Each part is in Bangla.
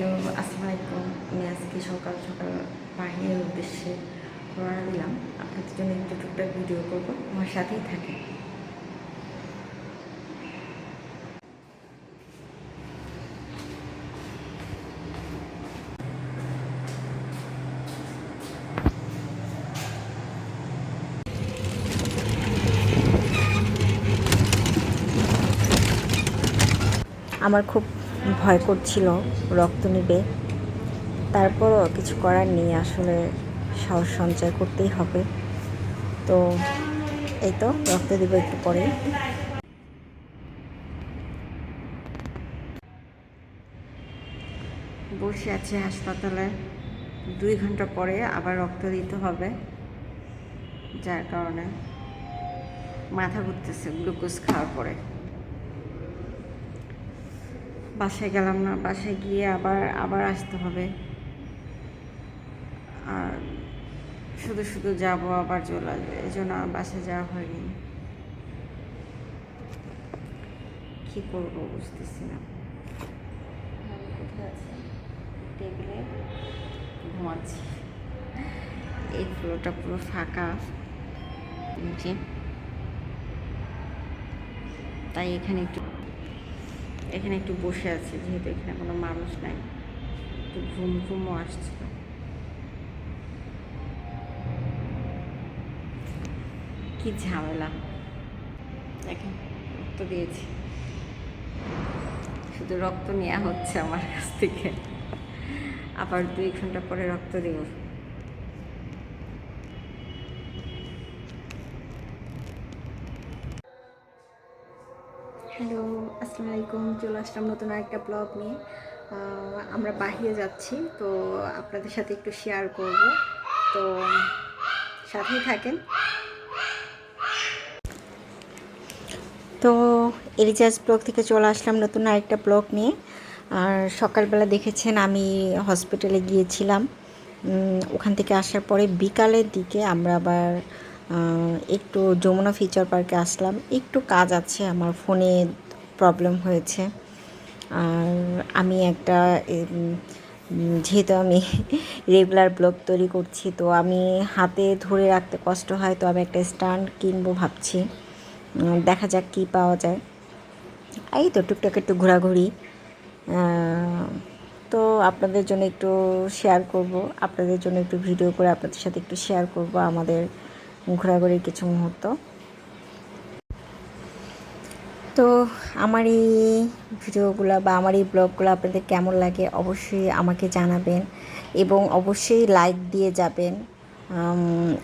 হ্যালো আসসালামু আলাইকুম। আমি আজকে সকাল সকাল বাহিরের উদ্দেশ্যে রওনা দিলাম। আপনাদের জন্য একটু টুকটাক ভিডিও করব, আমার সাথেই থাকে আমার খুব ভয় করছিল, রক্ত নেবে। তারপরও কিছু করার নেই, আসলে সাহস সঞ্চয় করতেই হবে। তো এই তো, রক্ত দেবো একটু পরে বসে আছে হাসপাতালে। দুই ঘণ্টা পরে আবার রক্ত দিতে হবে, যার কারণে মাথা ঘুরতেছে, গ্লুকোজ খাওয়ার পরে। বাসায় গেলাম না, বাসায় গিয়ে আবার আবার আসতে হবে। আর শুধু শুধু যাব, আবার চলে আসবে, এই জন্য আর বাসায় যাওয়া হয়নি। কী করব বুঝতেছি না। এই ফ্লোরটা পুরো ফাঁকা। যে তাই এখানে একটু এখানে একটু বসে আছি, যেহেতু এখানে কোনো মানুষ নাই। একটু ঘুম, ঘুমও আসছিল কি ঝামেলা। দেখেন, রক্ত দিয়েছি। শুধু রক্ত নেওয়া হচ্ছে আমার কাছ থেকে। আবার দুই ঘণ্টা পরে রক্ত দেব। হ্যালো, আসসালামু আলাইকুম। চলে আসলাম নতুন আরেকটা ব্লগ নিয়ে। আমরা বাহিরে যাচ্ছি, তো আপনাদের সাথে একটু শেয়ার করব। তো, সাথেই থাকেন। তো এরিজাস ব্লগ থেকে চলে আসলাম নতুন আরেকটা ব্লগ নিয়ে। আর সকালবেলা দেখেছেন আমি হসপিটালে গিয়েছিলাম। ওখান থেকে আসার পরে বিকালের দিকে আমরা আবার একটু যমুনা ফিচার পার্কে আসলাম। একটু কাজ আছে, আমার ফোনে প্রবলেম হয়েছে। আর আমি একটা যেহেতু আমি রেগুলার ব্লগ তৈরি করছি, তো আমি হাতে ধরে রাখতে কষ্ট হয়, তো আমি একটা স্ট্যান্ড কিনবো ভাবছি। দেখা যাক কী পাওয়া যায়। এই তো টুকটাক একটু ঘোরাঘুরি। তো আপনাদের জন্য একটু শেয়ার করব, আপনাদের জন্য একটু ভিডিও করে আপনাদের সাথে একটু শেয়ার করব আমাদের ঘোরাঘুরির কিছু মুহূর্ত। তো আমার এই ভিডিওগুলো বা আমার এই ব্লগগুলো আপনাদের কেমন লাগে অবশ্যই আমাকে জানাবেন এবং অবশ্যই লাইক দিয়ে যাবেন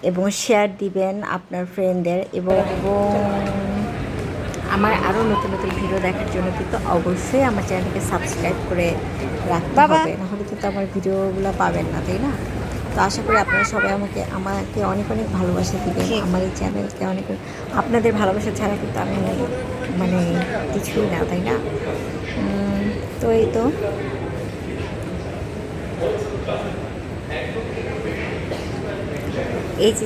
এবং শেয়ার দিবেন আপনার ফ্রেন্ডদের এবং এবং আমার আরও নতুন নতুন ভিডিও দেখার জন্য কিন্তু অবশ্যই আমার চ্যানেলকে সাবস্ক্রাইব করে রাখতে হবে। নাহলে কিন্তু আমার ভিডিওগুলো পাবেন না তাই না? তো আশা করি আপনারা সবাই আমাকে আমাকে অনেক অনেক ভালোবাসা দিবেন। আমার এই চ্যানেলকে অনেক আপনাদের ভালোবাসা ছাড়া কিন্তু আমি মানে কিছুই না তাই না? তো এই তো। এই যে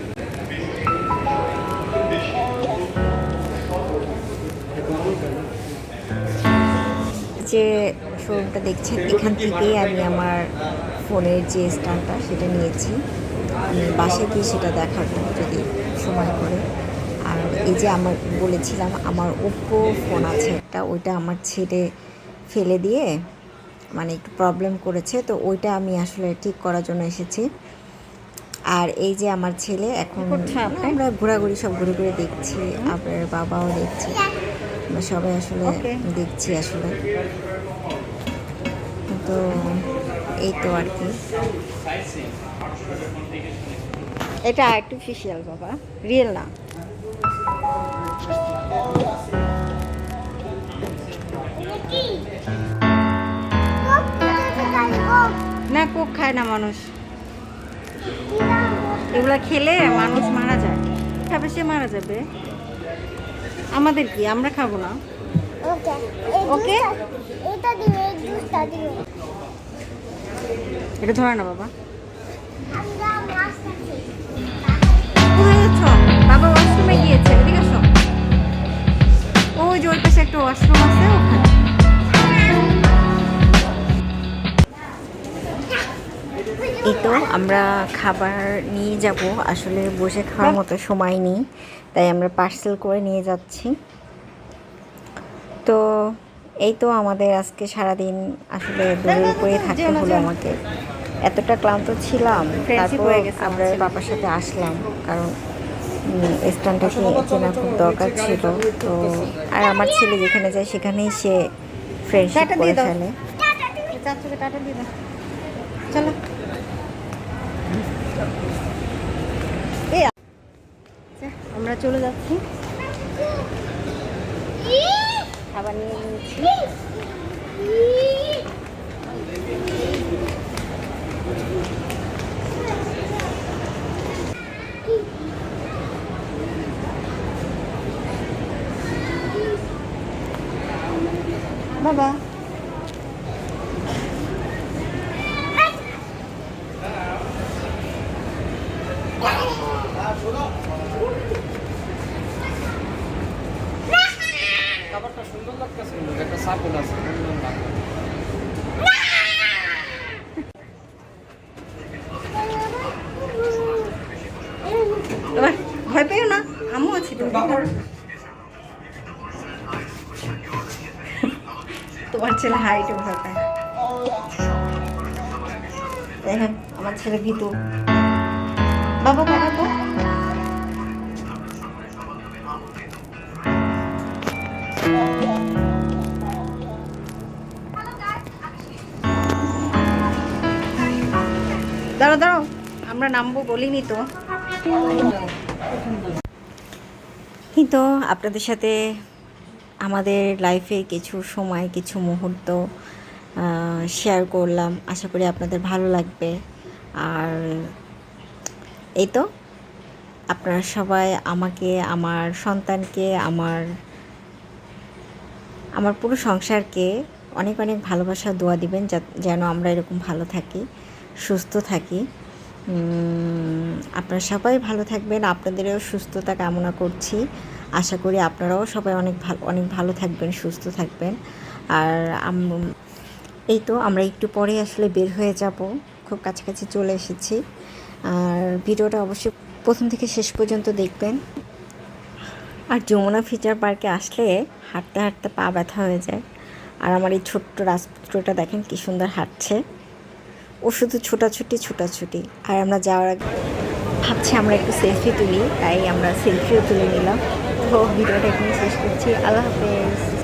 যে শোরুমটা দেখছেন এখান থেকেই আমি আমার ফোনের যে স্ট্যান্ডটা সেটা নিয়েছি। আমি বাসায় গিয়ে সেটা দেখাবো যদি সময় করে। আর এই যে আমার বলেছিলাম আমার ওপো ফোন আছে একটা ওইটা আমার ছেড়ে ফেলে দিয়ে মানে একটু প্রবলেম করেছে তো ওইটা আমি আসলে ঠিক করার জন্য এসেছি। আর এই যে আমার ছেলে এখন আমরা ঘোরাঘুরি সব ঘুরে ঘুরে দেখছি আপনার বাবাও দেখছি। আমরা সবাই আসলে দেখছি আসলে। তো এই তো আর কি। এটা আর্টিফিশিয়াল বাবা। রিয়েল না। না কোক খায় না মানুষ। এগুলা খেলে মানুষ মারা যায়। খাবে সে মারা যাবে। আমাদের কি? আমরা খাব না। ওকে? এটা ধরে না বাবা। বাবা ওয়াশরুমে গিয়েছে আসো। ওই যে ওই পাশে একটা ওয়াশরুম আছে ওখানে। আমরা খাবার নিয়ে যাব। আসলে বসে খাওয়ার মতো সময় নেই তাই আমরা পার্সেল করে নিয়ে যাচ্ছি। তো এই তো আমাদের আজকে সারাদিন আসলে দূরের উপরে থাকতে হলো আমাকে। এতটা ক্লান্ত ছিলাম তারপর আমরা বাবার সাথে আসলাম কারণ উম, স্থানটাকে চেনা খুব দরকার ছিল। তো আর আমার ছেলে যেখানে যায় সেখানেই সে ফ্রেন্ডশিপ করে ফেলে। চলো এই আ- যা, আমরা চলে যাচ্ছি। খাবার নিয়ে নিয়েছি বাবা খাবারটা সুন্দর লাগতেছে কিন্তু একটা সাপোর্ট। ভয় পেও না, আমিও আছি তোমার ছেলে হাইটে ভয় পায়। দেখেন আমার ছেলে ভীতু। বাবা বাবা তো। দাঁড়াও দাঁড়াও। আমরা নামবো বলিনি তো। কিন্তু আপনাদের সাথে আমাদের লাইফে কিছু সময়, কিছু মুহূর্ত শেয়ার করলাম। আশা করি আপনাদের ভালো লাগবে। আর এই তো, আপনারা সবাই আমাকে, আমার সন্তানকে, আমার আমার পুরো সংসারকে অনেক অনেক ভালোবাসা, দোয়া দিবেন যেন আমরা এরকম ভালো থাকি। সুস্থ থাকি। আপনারা সবাই ভালো থাকবেন। আপনাদেরও সুস্থতা কামনা করছি। আশা করি আপনারাও সবাই অনেক ভালো অনেক ভালো থাকবেন, সুস্থ থাকবেন। আর এই তো আমরা একটু পরে আসলে বের হয়ে যাব। খুব কাছাকাছি চলে এসেছি। আর ভিডিওটা অবশ্যই প্রথম থেকে শেষ পর্যন্ত দেখবেন। আর যমুনা ফিচার পার্কে আসলে হাঁটতে হাঁটতে পা ব্যথা হয়ে যায়। আর আমার এই ছোট্ট রাজপুত্রটা দেখেন কি সুন্দর হাঁটছে। ও শুধু ছোটাছুটি ছোটাছুটি। আর আমরা যাওয়ার আগে ভাবছি আমরা একটু সেলফি তুলি, তাই আমরা সেলফিও তুলে নিলাম। তো ভিডিওটা এখানে শেষ করছি। আল্লাহ হাফেজ।